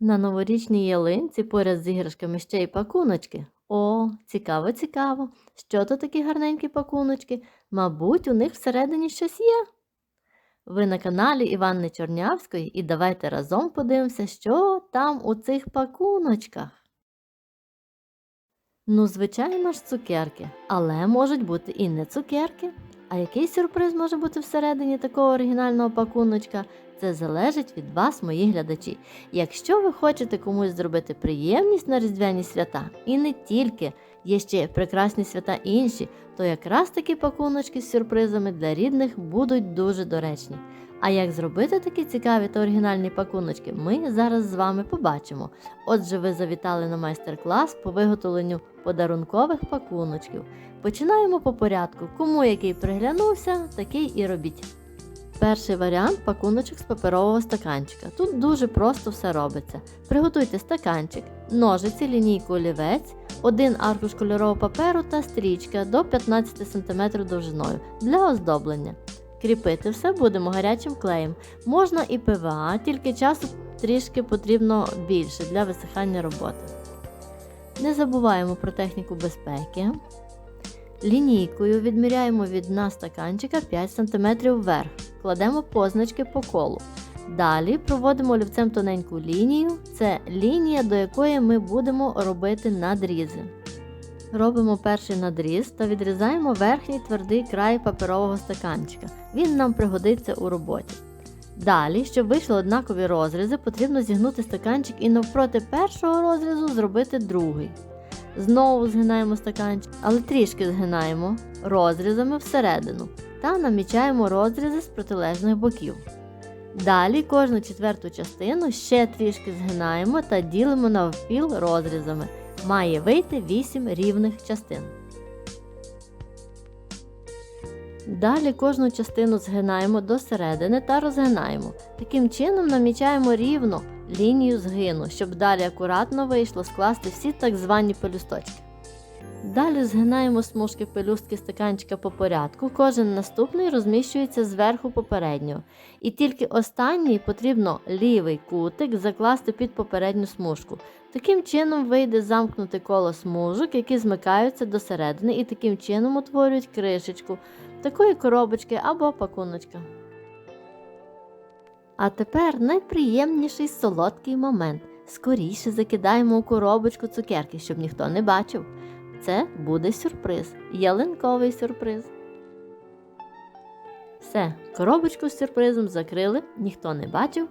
На новорічній ялинці поряд з іграшками ще й пакуночки. О, цікаво, цікаво. Що то такі гарненькі пакуночки? Мабуть, у них всередині щось є. Ви на каналі Іванни Чорнявської і давайте разом подивимося, що там у цих пакуночках. Ну, звичайно ж, цукерки, але можуть бути і не цукерки. А який сюрприз може бути всередині такого оригінального пакуночка? Це залежить від вас, мої глядачі. Якщо ви хочете комусь зробити приємність на різдвяні свята, і не тільки, є ще прекрасні свята інші, то якраз такі пакуночки з сюрпризами для рідних будуть дуже доречні. А як зробити такі цікаві та оригінальні пакуночки, ми зараз з вами побачимо. Отже, ви завітали на майстер-клас по виготовленню подарункових пакуночків. Починаємо по порядку. Кому який приглянувся, такий і робіть. Перший варіант пакуночок з паперового стаканчика. Тут дуже просто все робиться. Приготуйте стаканчик, ножиці, лінійку олівець, один аркуш кольорового паперу та стрічка до 15 см довжиною для оздоблення. Кріпити все будемо гарячим клеєм. Можна і ПВА, тільки часу трішки потрібно більше для висихання роботи. Не забуваємо про техніку безпеки. Лінійкою відміряємо від дна стаканчика 5 см вверх, кладемо позначки по колу. Далі проводимо олівцем тоненьку лінію, це лінія, до якої ми будемо робити надрізи. Робимо перший надріз та відрізаємо верхній твердий край паперового стаканчика. Він нам пригодиться у роботі. Далі, щоб вийшли однакові розрізи, потрібно зігнути стаканчик і навпроти першого розрізу зробити другий. Знову згинаємо стаканчик, але трішки згинаємо розрізами всередину та намічаємо розрізи з протилежних боків. Далі кожну четверту частину ще трішки згинаємо та ділимо навпіл розрізами. Має вийти 8 рівних частин. Далі кожну частину згинаємо до середини та розгинаємо. Таким чином намічаємо рівно лінію згину, щоб далі акуратно вийшло скласти всі так звані пелюсточки. Далі згинаємо смужки пелюстки стаканчика по порядку, кожен наступний розміщується зверху попереднього. І тільки останній потрібно лівий кутик закласти під попередню смужку. Таким чином вийде замкнути коло смужок, які змикаються до середини і таким чином утворюють кришечку такої коробочки або пакуночка. А тепер найприємніший солодкий момент. Скоріше закидаємо у коробочку цукерки, щоб ніхто не бачив. Це буде сюрприз, ялинковий сюрприз. Все, коробочку з сюрпризом закрили, ніхто не бачив.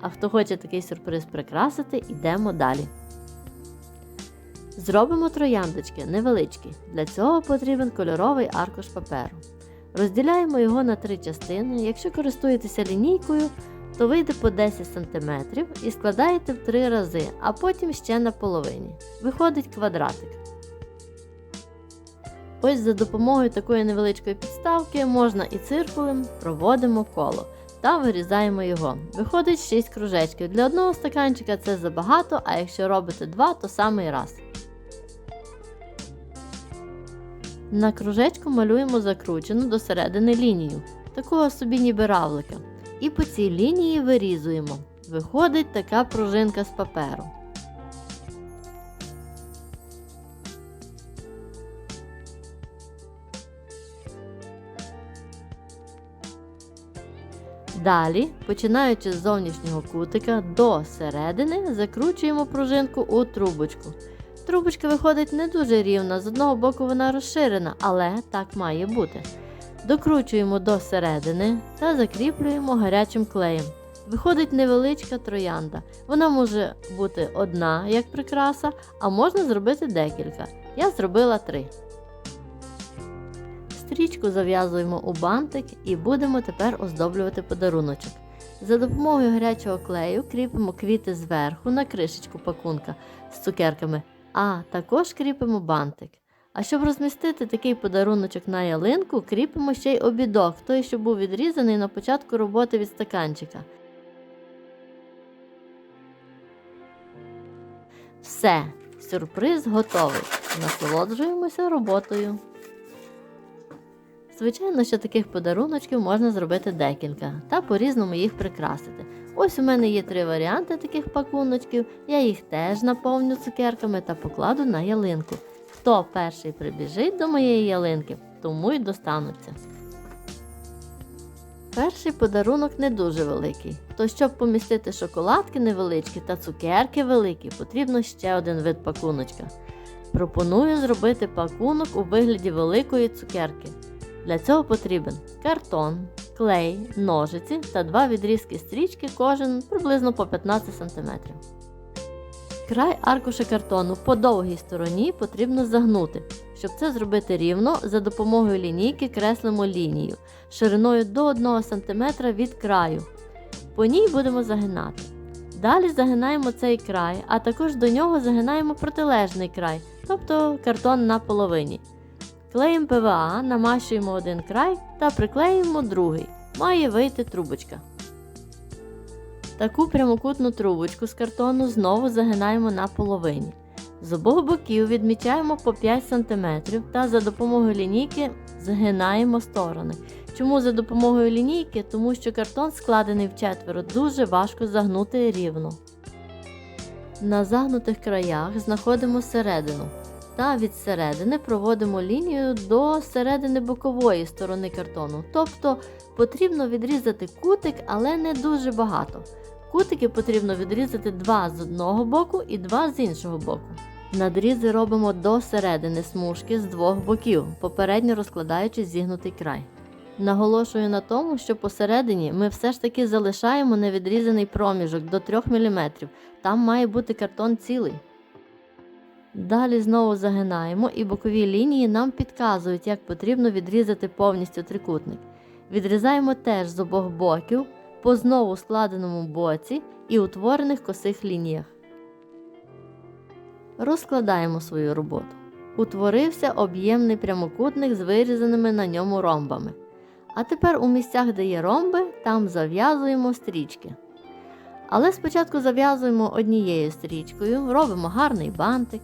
А хто хоче такий сюрприз прикрасити, йдемо далі. Зробимо трояндочки невеличкі. Для цього потрібен кольоровий аркуш паперу. Розділяємо його на три частини. Якщо користуєтеся лінійкою, то вийде по 10 см і складаєте в три рази, а потім ще на половині. Виходить квадратик. Ось за допомогою такої невеличкої підставки можна і циркулем проводимо коло та вирізаємо його. Виходить 6 кружечків. Для одного стаканчика це забагато, а якщо робите 2, то самий раз. На кружечку малюємо закручену до середини лінію, такого собі ніби равлика. І по цій лінії вирізуємо. Виходить така пружинка з паперу. Далі, починаючи з зовнішнього кутика до середини, закручуємо пружинку у трубочку. Трубочка виходить не дуже рівна, з одного боку вона розширена, але так має бути. Докручуємо до середини та закріплюємо гарячим клеєм. Виходить невеличка троянда. Вона може бути одна як прикраса, а можна зробити декілька. Я зробила три. Стрічку зав'язуємо у бантик і будемо тепер оздоблювати подаруночок. За допомогою гарячого клею кріпимо квіти зверху на кришечку пакунка з цукерками, а також кріпимо бантик. А щоб розмістити такий подаруночок на ялинку, кріпимо ще й обідок, той, що був відрізаний на початку роботи від стаканчика. Все, сюрприз готовий. Насолоджуємося роботою. Звичайно, що таких подаруночків можна зробити декілька та по-різному їх прикрасити. Ось у мене є три варіанти таких пакуночків. Я їх теж наповню цукерками та покладу на ялинку. Хто перший прибіжить до моєї ялинки, тому й достануться. Перший подарунок не дуже великий, то щоб помістити шоколадки невеличкі та цукерки великі, потрібно ще один вид пакуночка. Пропоную зробити пакунок у вигляді великої цукерки. Для цього потрібен картон, клей, ножиці та два відрізки стрічки, кожен приблизно по 15 см. Край аркуша картону по довгій стороні потрібно загнути. Щоб це зробити рівно, за допомогою лінійки креслимо лінію шириною до 1 см від краю. По ній будемо загинати. Далі загинаємо цей край, а також до нього загинаємо протилежний край, тобто картон на половині. Клеєм ПВА намащуємо один край та приклеїмо другий. Має вийти трубочка. Таку прямокутну трубочку з картону знову загинаємо на половині. З обох боків відмічаємо по 5 см та за допомогою лінійки згинаємо сторони. Чому за допомогою лінійки? Тому що картон складений в четверо, дуже важко загнути рівно. На загнутих краях знаходимо середину та від середини проводимо лінію до середини бокової сторони картону. Тобто потрібно відрізати кутик, але не дуже багато. Кутики потрібно відрізати два з одного боку і два з іншого боку. Надрізи робимо до середини смужки з двох боків, попередньо розкладаючи зігнутий край. Наголошую на тому, що посередині ми все ж таки залишаємо невідрізаний проміжок до 3 мм, там має бути картон цілий. Далі знову загинаємо і бокові лінії нам підказують, як потрібно відрізати повністю трикутник. Відрізаємо теж з обох боків по знову складеному боці і утворених косих лініях. Розкладаємо свою роботу. Утворився об'ємний прямокутник з вирізаними на ньому ромбами. А тепер у місцях, де є ромби, там зав'язуємо стрічки. Але спочатку зав'язуємо однією стрічкою, робимо гарний бантик.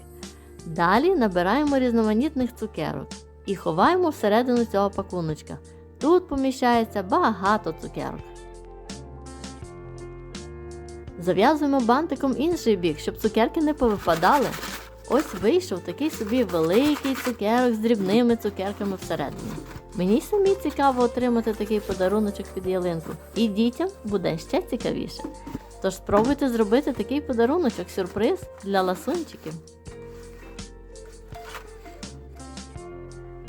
Далі набираємо різноманітних цукерок і ховаємо всередину цього пакуночка. Тут поміщається багато цукерок. Зав'язуємо бантиком інший бік, щоб цукерки не повипадали. Ось вийшов такий собі великий цукерок з дрібними цукерками всередині. Мені самі цікаво отримати такий подаруночок під ялинку, і дітям буде ще цікавіше. Тож спробуйте зробити такий подаруночок сюрприз для ласунчиків.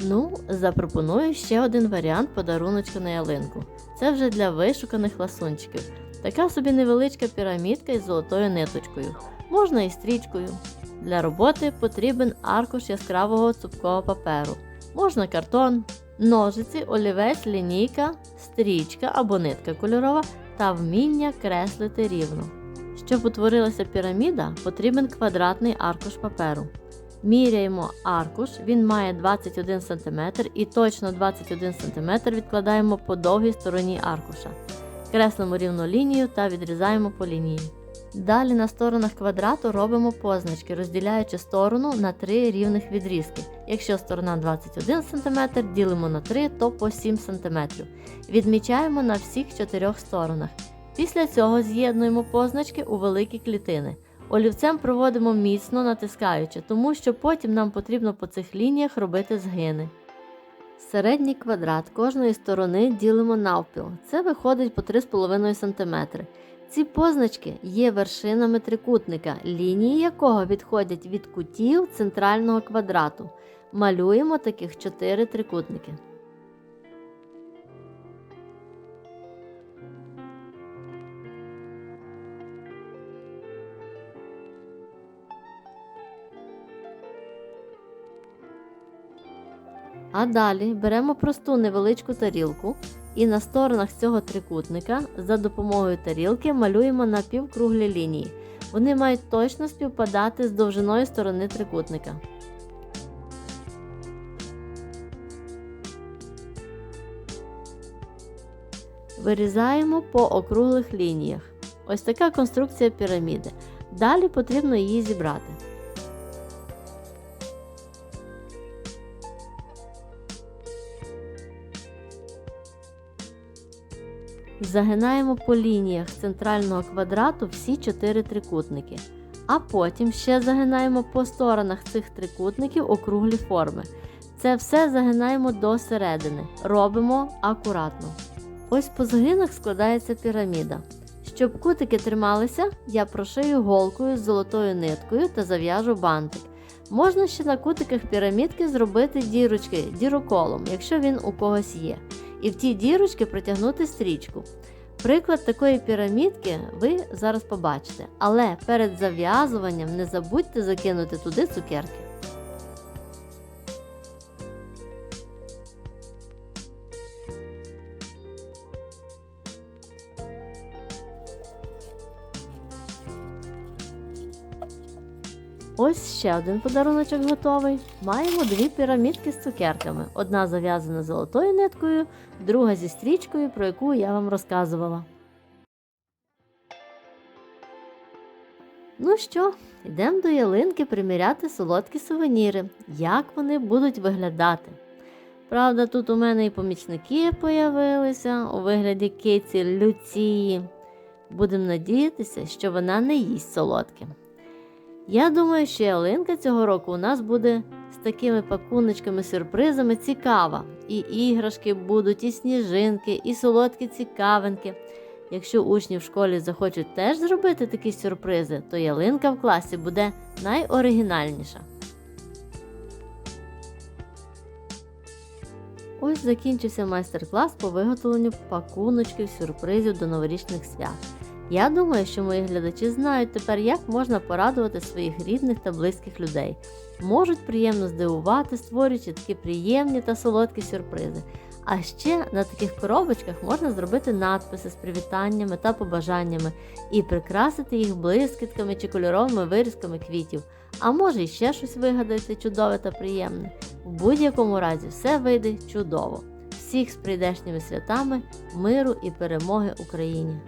Ну, запропоную ще один варіант подаруночка на ялинку. Це вже для вишуканих ласунчиків. Така собі невеличка пірамідка із золотою ниточкою. Можна і стрічкою. Для роботи потрібен аркуш яскравого цупкого паперу. Можна картон, ножиці, олівець, лінійка, стрічка або нитка кольорова та вміння креслити рівно. Щоб утворилася піраміда, потрібен квадратний аркуш паперу. Міряємо аркуш, він має 21 см і точно 21 см відкладаємо по довгій стороні аркуша. Креслимо рівну лінію та відрізаємо по лінії. Далі на сторонах квадрату робимо позначки, розділяючи сторону на 3 рівних відрізки. Якщо сторона 21 см, ділимо на 3, то по 7 см. Відмічаємо на всіх 4 сторонах. Після цього з'єднуємо позначки у великі клітини. Олівцем проводимо міцно натискаючи, тому що потім нам потрібно по цих лініях робити згини. Середній квадрат кожної сторони ділимо навпіл. Це виходить по 3,5 см. Ці позначки є вершинами трикутника, лінії якого відходять від кутів центрального квадрату. Малюємо таких 4 трикутники. А далі беремо просту невеличку тарілку і на сторонах цього трикутника за допомогою тарілки малюємо напівкруглі лінії. Вони мають точно співпадати з довжиною сторони трикутника. Вирізаємо по округлих лініях. Ось така конструкція піраміди. Далі потрібно її зібрати. Загинаємо по лініях центрального квадрату всі чотири трикутники. А потім ще загинаємо по сторонах цих трикутників округлі форми. Це все загинаємо до середини. Робимо акуратно. Ось по згинах складається піраміда. Щоб кутики трималися, я прошию голкою з золотою ниткою та зав'яжу бантик. Можна ще на кутиках пірамідки зробити дірочки діроколом, якщо він у когось є, і в ті дірочки протягнути стрічку. Приклад такої пірамідки ви зараз побачите, але перед зав'язуванням не забудьте закинути туди цукерки. Ще один подаруночок готовий. Маємо дві пірамідки з цукерками. Одна зав'язана золотою ниткою, друга зі стрічкою, про яку я вам розказувала. Ну що, йдемо до ялинки приміряти солодкі сувеніри, як вони будуть виглядати. Правда, тут у мене і помічники появилися у вигляді киці Люції. Будемо надіятися, що вона не їсть солодке. Я думаю, що ялинка цього року у нас буде з такими пакуночками-сюрпризами цікава. І іграшки будуть, і сніжинки, і солодкі цікавинки. Якщо учні в школі захочуть теж зробити такі сюрпризи, то ялинка в класі буде найоригінальніша. Ось закінчився майстер-клас по виготовленню пакуночків сюрпризів до новорічних свят. Я думаю, що мої глядачі знають тепер, як можна порадувати своїх рідних та близьких людей. Можуть приємно здивувати, створюючи такі приємні та солодкі сюрпризи. А ще на таких коробочках можна зробити надписи з привітаннями та побажаннями і прикрасити їх блискітками чи кольоровими вирізками квітів. А може і ще щось вигадати чудове та приємне. В будь-якому разі все вийде чудово. Всіх з прийдешніми святами, миру і перемоги Україні!